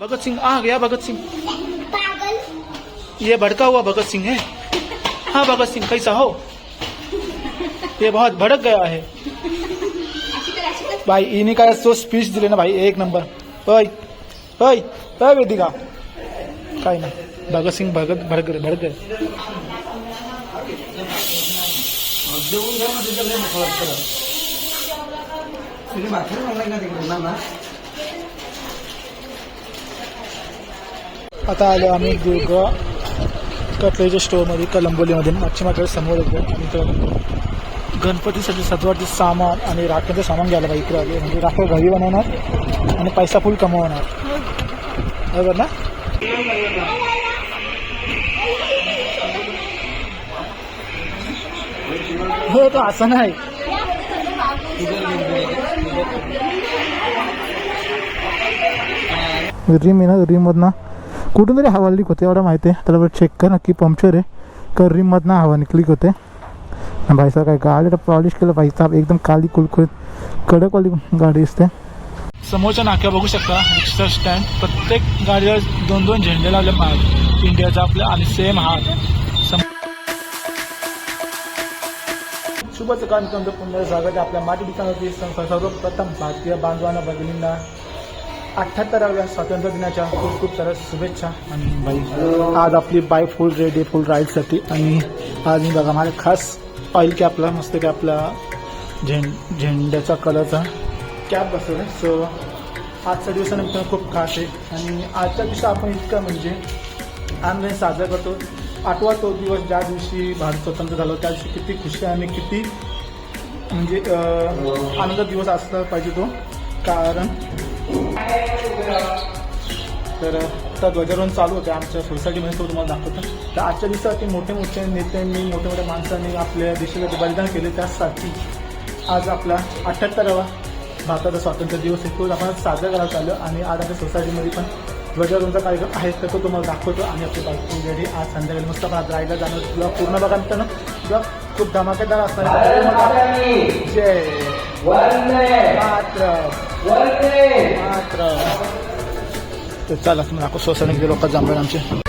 भगत सिंह आ गया भगत सिंह। पागल। ये भड़का हुआ भगत सिंह है। हाँ भगत सिंह कैसा हो? ये बहुत भड़क गया है। भाई इन्हीं का तो स्पीच दिले ना भाई एक नंबर। ओय ओय ओय वेदिका काय नाही भगत सिंग भगत भडक गए भडक गए। आता आलो आम्ही दुर्गा कटलेच्या स्टोअरमध्ये कलंबोलीमध्ये मच्छी मार्केट समोर येतो आणि तर गणपतीसाठी सजवाटीचं सामान आणि राख्याचं सामान घ्यायला पाहिजे इकडे आले. म्हणजे राख्या घरी बनवणार आणि पैसा फुल कमवणार. बरोबर ना? हो तो असं नाही रिम आहे ना रिममधनं कुठून तरी हवा लीक होते एवढं माहिती आहे. त्याला चेक कर नक्की पंक्चर आहे. कर रिममधनं हवा निकलीक होते. भाई साहेब काय गाडीला पॉलिश केलं पाहिजे साहेब एकदम काली कुलकुल कडकवाली गाडी असते समोरच्या नाक्या बघू शकता रिक्षा स्टँड प्रत्येक गाडीवर दोन दोन झेंडे लावले महाग इंडियाचा आपल्या आणि सेम हा शुभ सकाळ पुन्हा स्वागत आहे. आपल्या माटी ठिकाणावरती सर्वप्रथम भारतीय बांधवांना भगिनींना अठ्ठ्याहत्तराव्या स्वातंत्र्य दिनाच्या खूप खूप साऱ्या शुभेच्छा आणि आज आपली बाय फुल रेडी फुल राईडसाठी. आणि आज मी बघा माझ्या खास ऑइल कॅपला मस्त कॅपला झेंड झेंड्याचा कलरचा कॅप बसवला सो आजच्या दिवसानंतर खूप खास आहे. आणि आजच्या दिवशी आपण इतकं म्हणजे आनंद साजरा करतो. आठवा तो दिवस ज्या दिवशी भारत स्वतंत्र झालो त्या दिवशी किती खुशी आणि किती म्हणजे आनंद दिवस असला पाहिजे तो. कारण तर आता ध्वजारोहण चालू होते. आमच्या सोसायटीमध्ये तो तुम्हाला दाखवतो. तर आजच्या दिवसासाठी मोठे मोठे नेत्यांनी मोठ्या मोठ्या माणसांनी आपल्या देशासाठी बलिदान केले. त्यासाठी आज आपला अठ्ठ्याहत्तरावा भारताचा स्वातंत्र्य दिवस आहे. तो आपण साजरा करायला चाललो आणि आज आपल्या सोसायटीमध्ये पण ध्वजारोहणचा कार्यक्रम आहे. तर तो तुम्हाला दाखवतो. आणि आपली रेडी आज संध्याकाळी मस्त आपण आज राहायला जाणार. तुला पूर्ण बघा मित्रांनो. तुला खूप धमाकेदार असणार आहे. जय मात्र मात्र तर चला तुम्ही दाखव सोसायटीमध्ये लोक जमले आमचे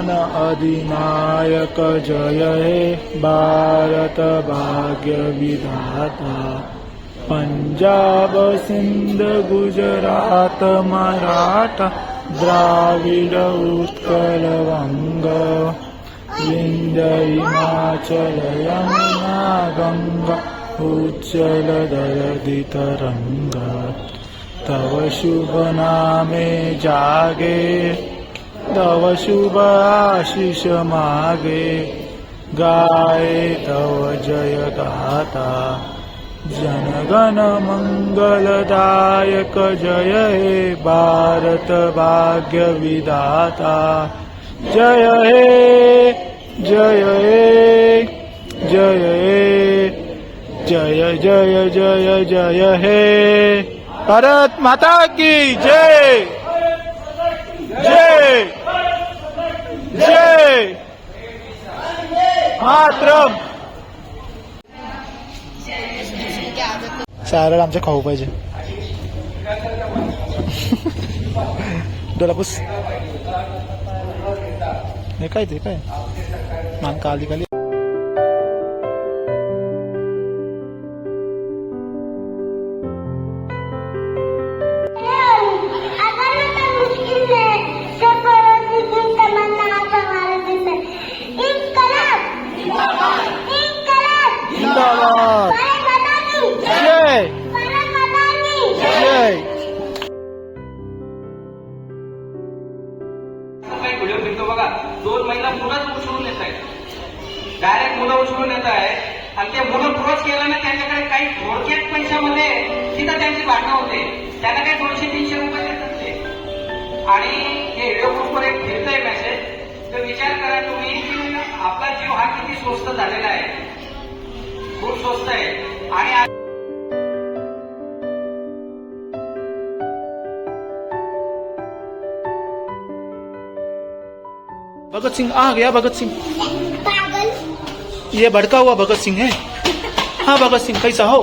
ज्ञान अधिनायक जय हे भारत भाग्य विधाता। पञ्जाब सिन्ध गुजरात मराठ द्राविड उत्कलङ्गयिनाचलयं नागङ्गलदयदितरङ्ग तव शुभना मे जागे। तव शुभ आशिष मागे गाये तव जय गाता। जनगण मंगलदायक जय हे भारत भाग्य विदाता जय हे जय हे जय हे जय जय जय जय हे। भारत माता की जय। जय। जय मातरम! शाळेला आमच्या खाऊ पाहिजे. डोलापूस. नाही काय ते काय? मान काली काली त्यांना काही दोनशे तीनशे रुपये ते. आणि हे एक मेसेज तर विचार करा तुम्ही की आपला जीव हा किती स्वस्त झालेला आहे. खूप स्वस्त आहे. आणि भगत सिंह, आ गया भगत सिंह। ये भड़का हुआ भगत सिंह है। हाँ भगत सिंह, कैसा हो?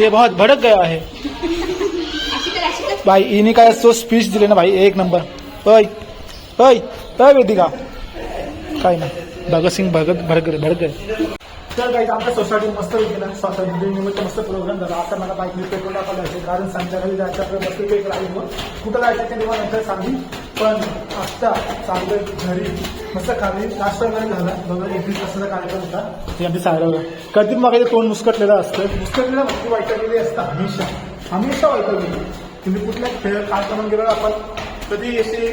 ये बहुत भड़क गया है। भाई इन्हीं का तो स्पीच दिले ना भाई एक नंबर ओय ओय ओय वेदिका। काय ना भगत सिंग भगत भडक भडक गए तर काही आमच्या सोसायटीत मस्त पैकी ना स्वातंत्र्य दिन निमित्त मस्त प्रोग्राम झाला. आता मला बाईक पेट्रोल टाकायला जायचे कारण संध्याकाळी जायचं आपलं मस्त एक राहील मग कुठं जायचं ते तेव्हा नंतर सांगी. पण आत्ता चांगलं घरी. मस्त खाली नाश्ता वगैरे झाला. बघा एकवीस तासाचा कार्यक्रम होता. हे आमची सायरावर. कधी मग ते तोंड मुस्कटलेलं असतं? मुस्कटलेलं म्हणजे वाईटलेली असतं. हमेशा. हमेशा वाईटलेली तुम्ही कुठल्या खेळ कार्यक्रमात गेलो आपण कधी असे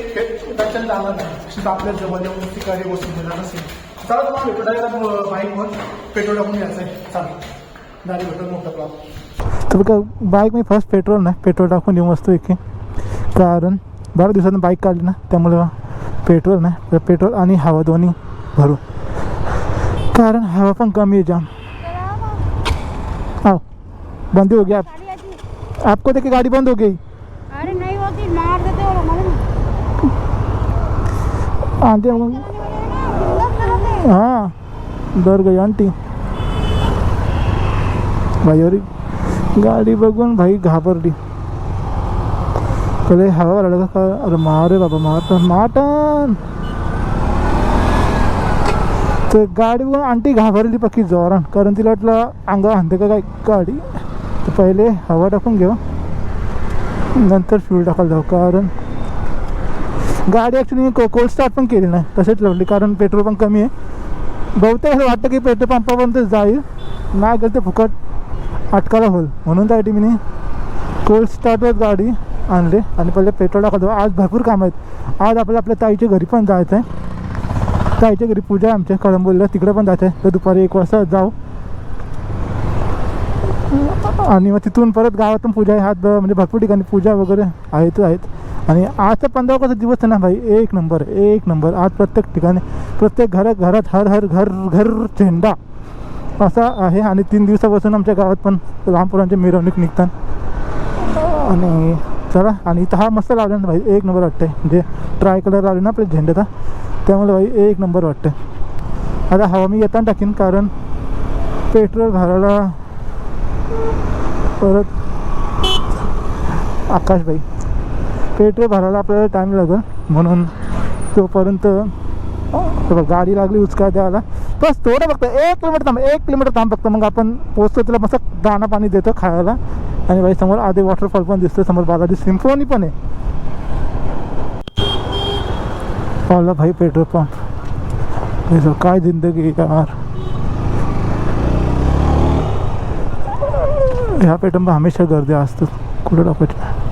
दर्शन झालं नाही. आपल्या जवळ काही गोष्टी मिळणार नसेल. चला तुम्हाला डायरेक्ट बाईकवर पेट्रोल टाकून यायचं आहे चालेल गाडी भेटून मोठा प्रॉब्लेम तर बघा बाईक मी फर्स्ट पेट्रोल नाही पेट्रोल टाकून येऊ मस्त एके कारण बऱ्याच दिवसांनी बाईक काढली ना त्यामुळे पेट्रोल नाही पेट्रोल आणि हवा दोन्ही भरू. कारण हवा पण कमी आहे जाम आओ बंद हो गया. आप, आपको देखे गाड़ी बंद हो गई. आणते मग हां दर डर गई आंटी. भाई अरे गाडी बघून भाई घाबरली. कधी हवा लढत का? अरे मारे बाबा मारटन मारटन तर. गाडी बघून आंटी घाबरली पक्की जोरान. कारण तिला वाटलं अंगा आणते का काय गाडी? तर पहिले हवा टाकून घेऊ. नंतर फ्यूल टाकायला जाऊ. कारण गाडी ॲक्च्युली कोल्ड स्टार्ट पण केली नाही तसेच लावली कारण पेट्रोल पण कमी आहे. बहुतेक असं वाटतं की पेट्रोल पंपापर्यंत जाईल नाही गेलं ते फुकट अटकायला होईल. म्हणून त्यासाठी मी कोल्ड स्टार्टवर गाडी आणली आणि पहिले पेट्रोल टाकत आज भरपूर काम आहेत. आज आपल्याला आपल्या ताईच्या घरी पण जायचं आहे ताईच्या घरी पूजा आहे आमच्या कळंबोलीला. तिकडे पण जायचं आहे तर दुपारी एक वाजता जाऊ. आणि मग तिथून परत गावातून पूजा आहे. हात म्हणजे भरपूर ठिकाणी पूजा वगैरे आहेतच आहेत. आणि आजचा पंधरा ऑगस्ट दिवस आहे ना भाई एक नंबर एक नंबर. आज प्रत्येक ठिकाणी प्रत्येक घरात घरात हर हर घर घर झेंडा असा आहे. आणि तीन दिवसापासून आमच्या गावात पण लहानपुरांचे मिरवणूक निघतात. आणि चला आणि इथं हा मस्त लावला ना भाई एक नंबर वाटते जे म्हणजे ट्राय कलर लावले ना आपल्या झेंड्याचा त्यामुळे भाई एक नंबर वाटतं आता हवा मी येताना टाकीन कारण पेट्रोल भरायला परत आकाशबाई पेट्रोल भरायला आपल्याला टाईम लागेल. म्हणून तोपर्यंत गाडी लागली उचका द्यायला. बस थोडं फक्त एक किलोमीटर थांब एक किलोमीटर थांब फक्त. मग आपण पोचतो तिला मस्त दाणा पाणी देतो खायला. आणि बाई समोर आधी वॉटरफॉल पण दिसतो समोर बालाजी सिम्फोनी पण आहे. पाहिलं भाई पेट्रोल पंप काय जिंदगी यार. ह्या पेट्रोल पंप हमेशा गर्दी असतो. कुठं टाकायची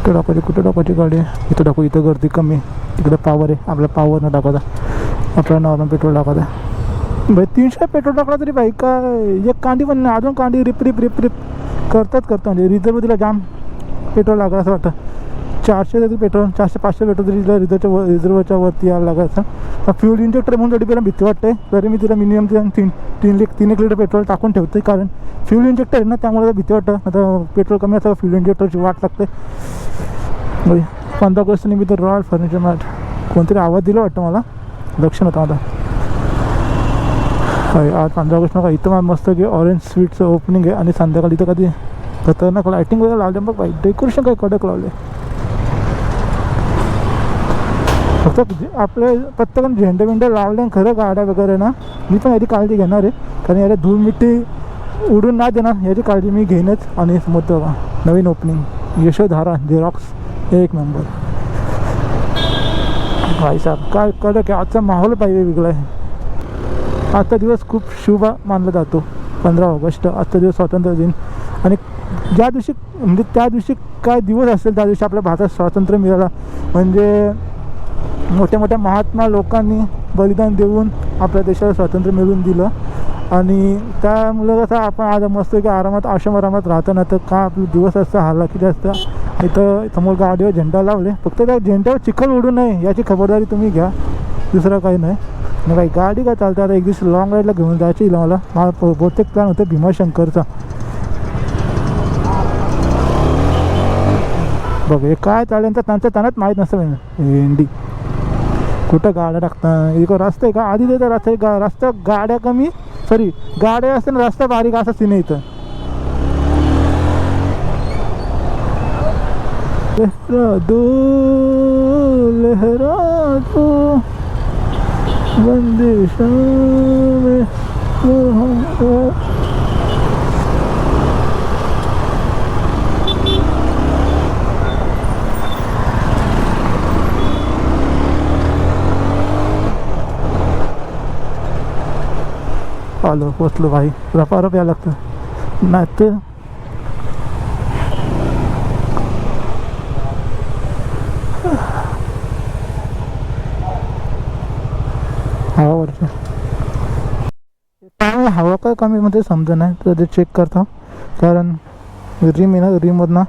कुठं दाखवायची कुठं दाखवायची गाडी? आहे इथं दाखवू इथं गर्दी कमी तिकडे पावर आहे. आपल्या पावर न टाकायचा आपल्याला नॉर्मल पेट्रोल दाखवता. भाई तीनशे पेट्रोल टाकला तरी भाई काय? एक कांडी पण नाही. अजून कांडी रिप रिप रिप रिप करतात करतात. म्हणजे रिझर्व तिला जाम पेट्रोल लागला असं वाटतं. चारशे तरी पेट्रोल चारशे पाचशे पेट्रोल तरी तिला रिझर्वच्या रिझर्वच्या वरती यायला लागायचं फ्यूल इंजेक्टर म्हणून जरी पहिला भीती वाटते. तरी मी तिला मिनिमम तीन तीन तीन लिक तीन एक लिटर पेट्रोल टाकून ठेवते कारण फ्यूल इंजेक्टर आहे ना त्यामुळे भीती वाटतं. आता पेट्रोल कमी असं फ्यूल इंजेक्टरची वाट लागते. पंधरा ऑगस्ट निमित्त रॉयल फर्निचर मॅट कोणतरी आवाज दिला वाटतं मला? लक्ष नव्हतं आता आज पंधरा ऑगस्ट नका. इथं मला मस्त की ऑरेंज स्वीटचं ओपनिंग आहे. आणि संध्याकाळी इथं कधी खतरनाक लायटिंग वगैरे लावले मग बाई डेकोरेशन काय कडक लावले फक्त जे- आपले प्रत्येकाने झेंडे बिंडे लावले आणि खरं गाड्या वगैरे ना मी पण याची काळजी घेणार आहे. कारण याला धूळमिट्टी उडून नाही देणार याची काळजी मी घेईनच. आणि समोर नवीन ओपनिंग यशोधारा झेरॉक्स एक नंबर भाई साहेब काय कळलं की आजचा माहोल पाहिजे वेगळा आहे. आजचा दिवस खूप शुभ मानला जातो. पंधरा ऑगस्ट आजचा दिवस स्वातंत्र्य दिन. आणि ज्या दिवशी म्हणजे त्या दिवशी काय दिवस असेल त्या दिवशी आपल्या भारतात स्वातंत्र्य मिळाला. म्हणजे मोठ्या मोठ्या महात्मा लोकांनी बलिदान देऊन आपल्या देशाला स्वातंत्र्य मिळवून दिलं. आणि त्यामुळे कसं आपण आज मस्त की आरामात आश्रम आरामात राहतो ना तर का आपले दिवस असता हालाकी किती असतं. इथं समोर गाडीवर झेंडा लावले. फक्त त्या झेंड्यावर चिखल उडू नये याची खबरदारी तुम्ही घ्या. दुसरं काही नाही. मग काही गाडी काय चालतं? आता एक दिवस लॉंग राईडला घेऊन जायची मला. मला बहुतेक प्लॅन होतं भीमाशंकरचा. बघ हे काय चालेल तर त्यांचं त्यांनाच माहीत नसतं एंडी कुठं गाड्या टाकता? एक रस्ता आहे का? आधी देतं रस्ता गा रस्ता गाड्या कमी सॉरी गाड्या असते ना रस्ता बारीक असा सीन इथं. लेहरा दो लहरा दो बंदिशों में आलो पोचलो भाई. रपारप यायला लागतं. नाही तर? हवा वरच्या हवा काय कमी मध्ये समजा नाही तर ते चेक करतो. कारण रिम आहे ना रिममधनं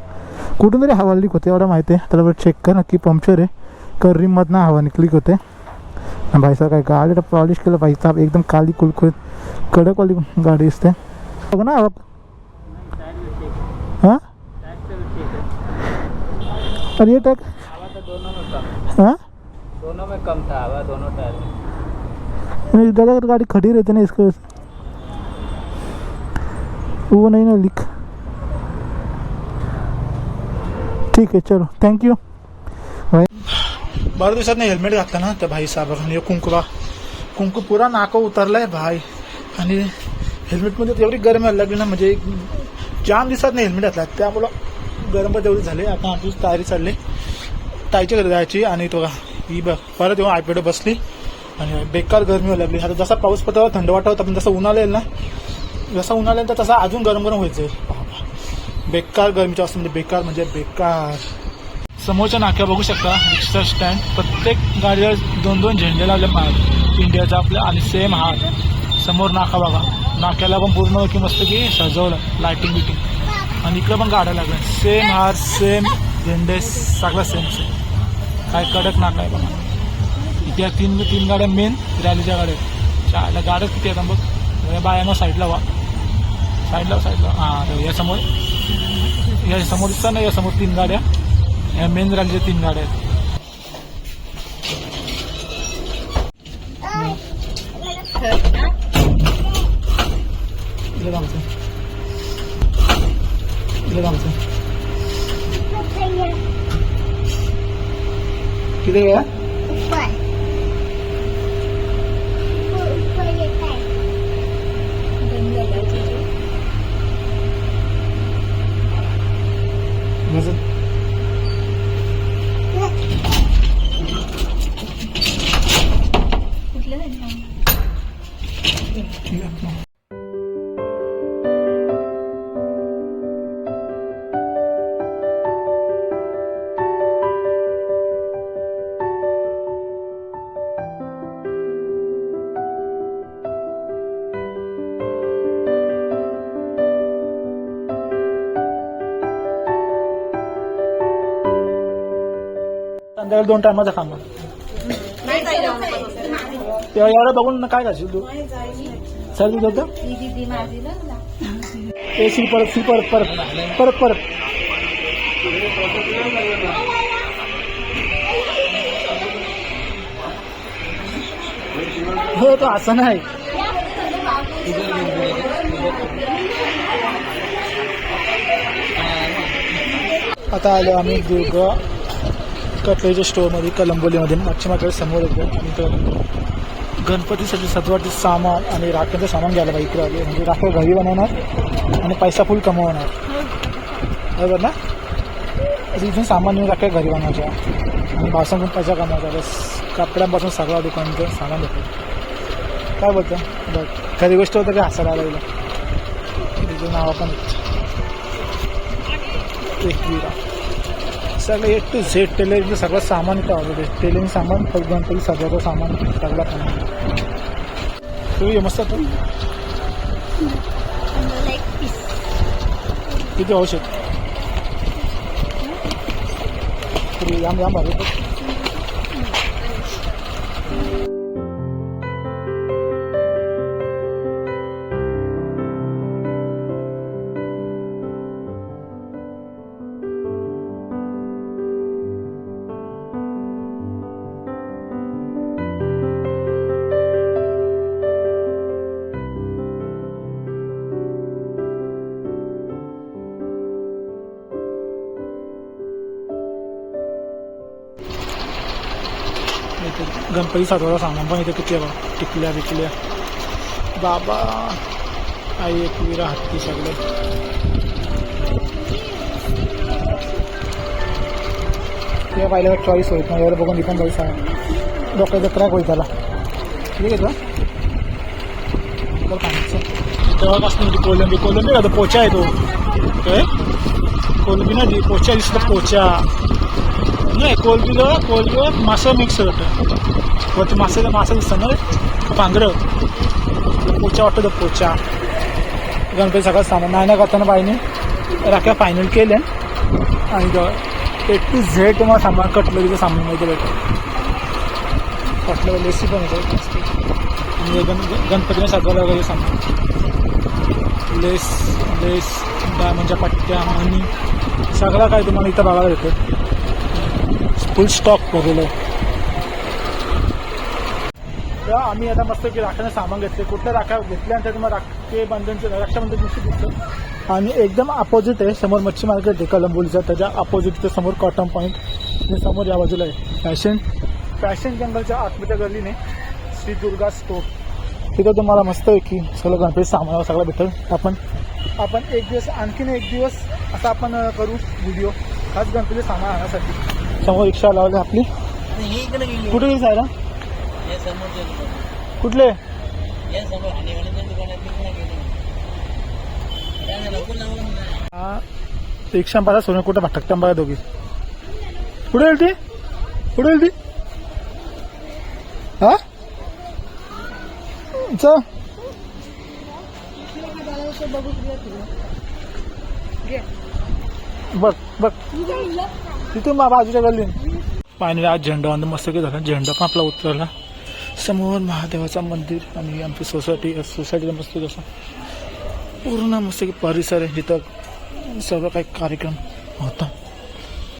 कुठून तरी हवा लीक होते एवढं माहिती आहे. त्याला चेक कर नक्की पंक्चर आहे. का रिममधनं हवा निकली होते. भाई साहेब काय गाडीला पॉलिश केलं भाई साहेब एकदम काली कुलकुल कडकवाली गाडी असते बघ ना हाँ? अरे ये टॅक दोनों में कम था दोनों गाड़ी खड़ी रहती ना, इसके वो नहीं ना लिख ठीक है, चलो थँक्यू भाई बऱ्याच दिवसात नाही हेल्मेट घातलं ना त्या भाई साहेबांनी कुंकुला कुंकू पुरा नाका उतरलाय भाई. आणि हेल्मेटमध्ये एवढी गरम यायला लागली ना म्हणजे जाम दिवसात नाही हेल्मेट घातला. त्यामुळं गरम पण तेवढी झाली. आता आमची तयारी चालली. ताईच्या घरी जायची आणि तो ही बघ परत येऊन आयपीडो बसली. आणि बेकार गरमी व्हायला लागली. आता जसा पाऊस पडतो थंड वाटत होता पण जसं उन्हाळा येईल ना जसं उन्हाळा येईल तर तसा अजून गरम गरम व्हायचं बेकार गरमीच्या असं म्हणजे बेकार म्हणजे बेकार. समोरच्या नाक्या बघू शकता रिक्षा स्टँड प्रत्येक गाडीवर दोन दोन झेंडे लावले महाग इंडियाचा आपल्या आणि सेम हा समोर नाका बघा. नाक्याला पण पूर्ण की मस्त की सजवलं लायटिंग बिटिंग. आणि इकडं पण गाड्या लागल्या. सेम हार सेम झेंडे सगळं सेम सेम काय कडक नाका आहे बघा. इथे तीन तीन गाड्या मेन रॅलीच्या गाड्या आहेत. गाड्या किती आहेत बघ. या बायांना साईडला वा. साईडला साईडला हां या समोर. या समोर दिसतात ना या समोर तीन गाड्या. या मेन रॅलीच्या तीन गाड्या आहेत. किती वेळा? ऊपर संध्याकाळी दोन टायमाचा खांब. तेव्हा एवढं बघून काय करशील तू? सर्दी होतं ए सी परत सी परत परत. परत परत. हो तो असं नाही. आता आलो आम्ही दुर्ग. कटलेच्या स्टोअरमध्ये कलंबोलीमध्ये मच्छी समोर येतो आणि तर गणपतीसाठी सजवाटीचं सामान आणि राख्यांचं सामान घ्यायला पाहिजे इकडे आले. म्हणजे राख्या घरी बनवणार आणि पैसा फुल कमवणार. बरोबर ना? इथून सामान येऊन राख्या घरी बनवायच्या आणि भाषण पैसा कमवायचा. बस कपड्यांपासून सगळं दुकानचं सामान देतो काय बोलतो? बघ खरी गोष्ट होतं की हसायला लागलं तिचं नाव आपण एकविरा सगळं ए टू झेड टेलरिंगचं सगळं सामान इथं आवडते टेलरिंग सामान फक्त गणपती सगळं सामान सगळं पण तू ये मस्त तू किती औषध? तरी याम याम भारी गणपती साठवायला सामान पण इथे किती बघा? टिकल्या बिकल्या. बाबा आई एकविरा हत्ती सगळे. ते पाहिलं चॉईस होईल नाही एवढं बघून इथून जाऊ सांग डोक्याचं क्रॅक होईल त्याला? ठीक आहे का बरं सांगायचं तेव्हापासून ती कोलंबी कोलंबी का तो पोचा आहे तो? काय? कोलंबी ना ती पोचा दिसतो पोचा. नाही कोलबीला कोलबीवर मासं मिक्स होतं. वरती मासे मासा दिसतं ना पांढरं पोचा वाटतं तो पोचा. गणपती सगळं सामान नाही ना करताना बायनी राख्या फायनल केल्या. आणि एक टू झेड तुम्हाला सामान कटलरीचं सामान माहिती भेटेल. कटलर लेसी पण येतं गणपतीने सजवायला वगैरे सामान. लेस लेस डायमंडच्या पट्ट्या मणी सगळं काय तुम्हाला इथं बघायला भेटेल फुल स्टॉक भरलेलं आहे. तर आम्ही आता मस्त की राख्यानं सामान घेतले कुठल्या राखा घेतल्यानंतर तुम्हाला राखे बंधनचं रक्षाबंधन दिवशी दिसतं. आणि एकदम अपोजिट आहे. समोर मच्छी मार्केट आहे कलंबोलीचं. त्याच्या अपोजिट ते समोर कॉटन पॉईंट आणि समोर या बाजूला आहे. फॅशन फॅशन जंगलच्या आतमध्ये गल्लीने श्री दुर्गा स्टोर तिथं तुम्हाला मस्त आहे की सगळं गणपती सामान सगळं भेटेल. आपण आपण एक दिवस आणखीन एक दिवस असा आपण करू व्हिडिओ खास गणपती सामान आणण्यासाठी समोर रिक्षा लावली आपली. कुठे गेली जायला कुठले? हा रिक्षा पाहिला सोनं कुठं भटकता बघा दोघी. कुठे गेली ती? कुठे गेली ती? हा? च बघ बघ. तिथून मा बाजूच्या गल्ली पाणी आज झेंडा आणून मस्त काही झाला. झेंडा पण आपला उतरला. समोर महादेवाचं मंदिर आणि आमची सोसायटी सोसायटीला मस्त कसं पूर्ण मस्त की परिसर आहे. जिथं सर्व काही कार्यक्रम होता.